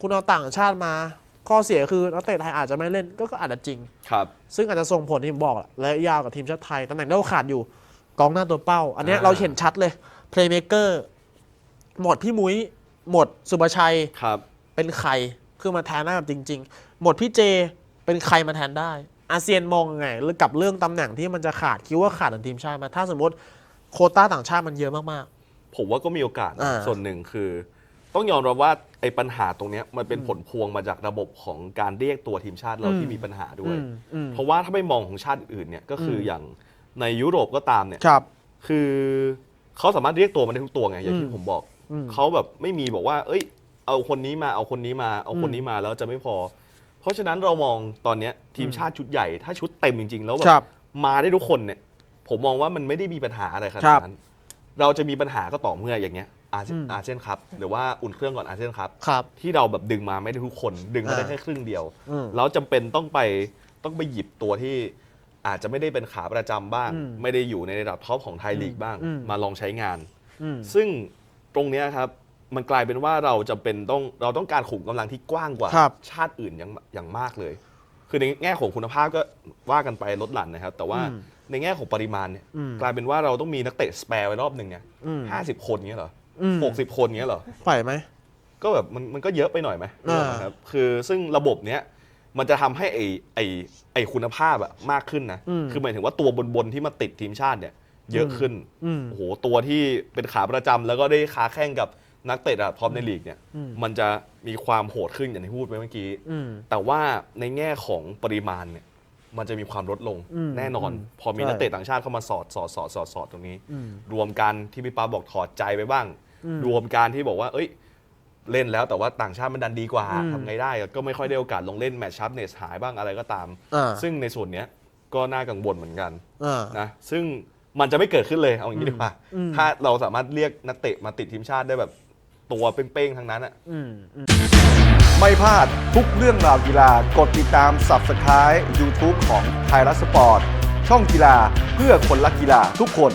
คุณเอาต่างชาติมา ข้อเสียคือนักเตะไทยอาจจะไม่เล่นก็ก็อาจจะจริง ครับ ซึ่งอาจจะส่งผลที่ผมบอกแหละระยะยาวกับทีมชาติไทยตำแหน่งที่เราขาดอยู่กองหน้าตัวเป้า อันเนี้ยอ่า เราเห็นชัดเลยเพลย์เม k เกอร์หมดพี่มุ้ย หมดสุบชัยครับ เป็นใครคือมาแทนได้แบบจริง ๆ หมดพี่เจเป็นใครมาแทนได้ อาเซียนมองไงเรื่องกับเรื่องตำแหน่งที่มันจะขาดคิดว่าขาดของทีมชาติไหมาถ้าสมมติโควต้าต่างชาติมันเยอะมาก ผมว่าก็มีโอกาสนะอ่าส่วนหนึ่งคือ ต้องยอมรับว่าไอ้ปัญหาตรงเนี้ยมันเป็นผลพวงมาจากระบบของการเรียกตัวทีมชาติเราอืมที่มีปัญหาๆด้วย อืมอืม เพราะว่าถ้าไม่มองของชาติอื่นเนี่ยก็คืออมอย่างในยุโรปก็ตามเนี่ย ครับ คือเขาสามารถเรียกตัวมาได้ทุกตัวไงอย่างอืที่มผมบอกอืมเขาแบบไม่มีบอกว่า เอ้ย เอาคนนี้มาเอาคนนี้มาเอาคนนี้มาแล้วจะไม่พอ เพราะฉะนั้นเรามองตอนเนี้ยทีมชาติชุดใหญ่ ถ้าชุดเต็มจริง ๆ แล้วแบครับบมาได้ทุกคนเนี่ย ผมมองว่ามันไม่ได้มีปัญหาอะไรขครันาดบนั้น เราจะมีปัญหาก็ต่อเมื่ออย่างเงี้ย อาเซียนอืมอาเซียนครับหรือว่าอุ่นเครื่องก่อนอาเซียนครับ ครับ ที่เราแบบดึงมาไม่ได้ทุกคน ดึงมาได้อ่าแค่ครึ่งเดียว อืมแล้วจำเป็นต้องไปต้องไปหยิบตัวที่อาจจะไม่ได้เป็นขาประจำบ้าง อืมไม่ได้อยู่ในระดับท็อปของไทยลีกบ้าง อืม มาลองใช้งาน อืม ซึ่งตรงเนี้ยครับมันกลายเป็นว่าเราจำเป็นต้องเราต้องการขุมกำลังที่กว้างกว่า ครับ ชาติอื่นอย่างอย่างมากเลย คือในแง่ของคุณภาพก็ว่ากันไปลดหลั่นนะครับ แต่ว่าอืมในแง่ของปริมาณเนี่ยอืม กลายเป็นว่าเราต้องมีนักเตะสเปร์ไว้รอบหนึ่งเนี่ยอืม ห้าสิบคนเงี้ยเหรอ อืม หกสิบคนเงี้ยเหรอปล่อยไหม ก็แบบมันมันก็เยอะไปหน่อยไหมอ่านะครับคือซึ่งระบบเนี้ยมันจะทำให้ไอไอไอคุณภาพอะมากขึ้นนะอืมคือหมายถึงว่าตัวบนๆที่มาติดทีมชาติเนี่ย เยอะขึ้นอืม โอ้โหตัวที่เป็นขาประจำแล้วก็ได้ค้าแข่งกับนักเตะระดับท็อปในลีกเนี่ยอืมมันจะมีความโหดขึ้นอย่างที่พูดไปเมื่อกี้ อืม แต่ว่าในแง่ของปริมาณเนี่ย มันจะมีความลดลงอืมแน่นอน อืมพอมีใช่นักเตะต่างชาติเข้ามาสอดสอดสอดสอดสอดตรงนี้อืมรวมกันที่พี่ป๊าบอกถอดใจไปบ้างอืม รวมการที่บอกว่า เอ้ย เล่นแล้วแต่ว่าต่างชาติมันดันดีกว่าอืมทำไงได้อะก็ไม่ค่อยได้โอกาสลงเล่นแมตช์ชัพเนสหายบ้างอะไรก็ตามอ่าซึ่งในส่วนเนี้ยก็น่ากังวลเหมือนกันอ่านะซึ่งมันจะไม่เกิดขึ้นเลยเอาอย่างนี้ดีกว่าอืมถ้าเราสามารถเรียกนักเตะมาติดทีมชาติได้แบบตัวเป้งๆทั้งนั้นอะอืมอืมไม่พลาดทุกเรื่องราวกีฬากดติดตาม Subscribe YouTube ของไทยรัฐสปอร์ตช่องกีฬาเพื่อคนรักกีฬาทุกคน